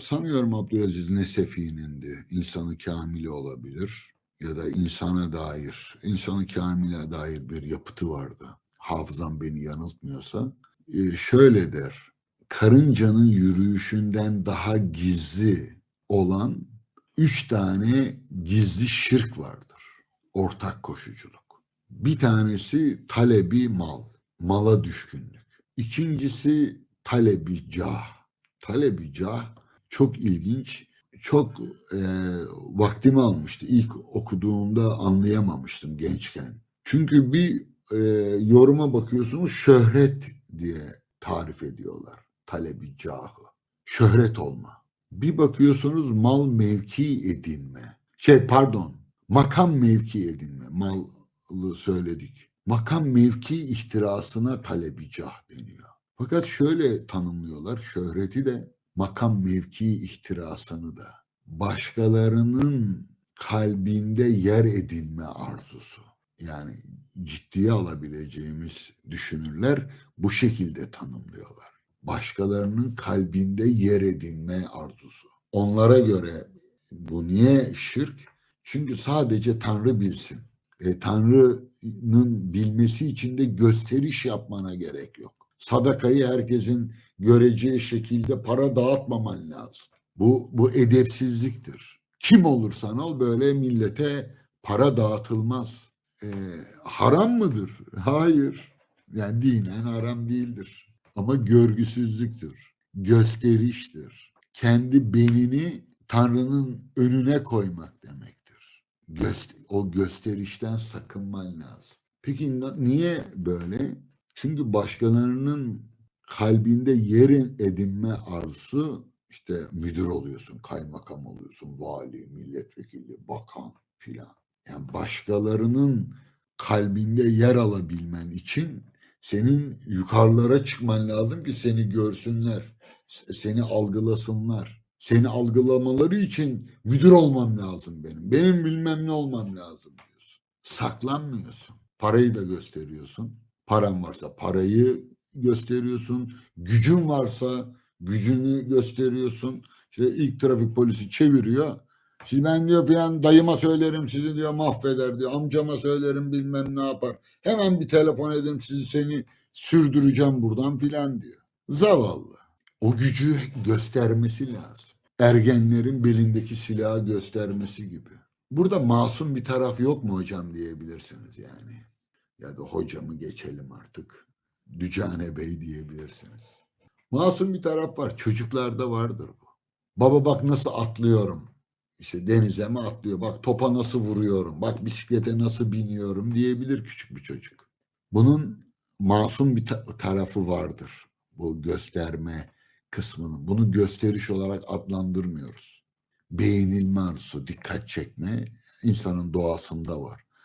sanıyorum Abdülaziz Nesefi'nin de insanı kamili olabilir ya da insana dair, insanı kamile dair bir yapıtı vardı. Hafızam beni yanıltmıyorsa. Ee, şöyle der, karıncanın yürüyüşünden daha gizli olan üç tane gizli şirk vardır. Ortak koşuculuk. Bir tanesi talebi mal, mala düşkünlük. İkincisi talebi cah. Talebi cah çok ilginç, çok e, vaktimi almıştı. İlk okuduğumda anlayamamıştım gençken. Çünkü bir e, yoruma bakıyorsunuz şöhret diye tarif ediyorlar talebi cahı. Şöhret olma. Bir bakıyorsunuz mal mevki edinme. Şey pardon makam mevki edinme. Malı söyledik. Makam mevki ihtirasına talebi cah deniyor. Fakat şöyle tanımlıyorlar şöhreti de makam mevki ihtirasını da başkalarının kalbinde yer edinme arzusu. Yani ciddiye alabileceğimiz düşünürler bu şekilde tanımlıyorlar. Başkalarının kalbinde yer edinme arzusu. Onlara göre bu niye şirk? Çünkü sadece Tanrı bilsin. E, Tanrı'nın bilmesi için de gösteriş yapmana gerek yok. Sadakayı herkesin göreceği şekilde para dağıtmaman lazım. Bu, bu edepsizliktir. Kim olursan ol böyle millete para dağıtılmaz. E, haram mıdır? Hayır. Yani dinen haram değildir. Ama görgüsüzlüktür. Gösteriştir. Kendi benini Tanrı'nın önüne koymak demektir. Göster o gösterişten sakınman lazım. Peki niye böyle? Çünkü başkalarının kalbinde yer edinme arzusu işte müdür oluyorsun, kaymakam oluyorsun, vali, milletvekili, bakan filan. Yani başkalarının kalbinde yer alabilmen için senin yukarılara çıkman lazım ki seni görsünler, seni algılasınlar. Seni algılamaları için müdür olmam lazım benim. Benim bilmem ne olmam lazım diyorsun. Saklanmıyorsun. Parayı da gösteriyorsun. Paran varsa parayı gösteriyorsun. Gücün varsa gücünü gösteriyorsun. İşte ilk trafik polisi çeviriyor. Şimdi ben diyor falan dayıma söylerim sizi diyor mahveder diyor. Amcama söylerim bilmem ne yapar. Hemen bir telefon ederim sizi seni sürdüreceğim buradan filan diyor. Zavallı. O gücü göstermesi lazım. Ergenlerin belindeki silahı göstermesi gibi. Burada masum bir taraf yok mu hocam diyebilirsiniz yani. Ya da hocamı geçelim artık. Dücane Bey diyebilirsiniz. Masum bir taraf var. Çocuklarda vardır bu. Baba bak nasıl atlıyorum. İşte denize mi atlıyor? Bak topa nasıl vuruyorum? Bak bisiklete nasıl biniyorum diyebilir küçük bir çocuk. Bunun masum bir ta- tarafı vardır. Bu gösterme kısmının. Bunu gösteriş olarak adlandırmıyoruz. Beğenilme arzusu, dikkat çekme insanın doğasında var.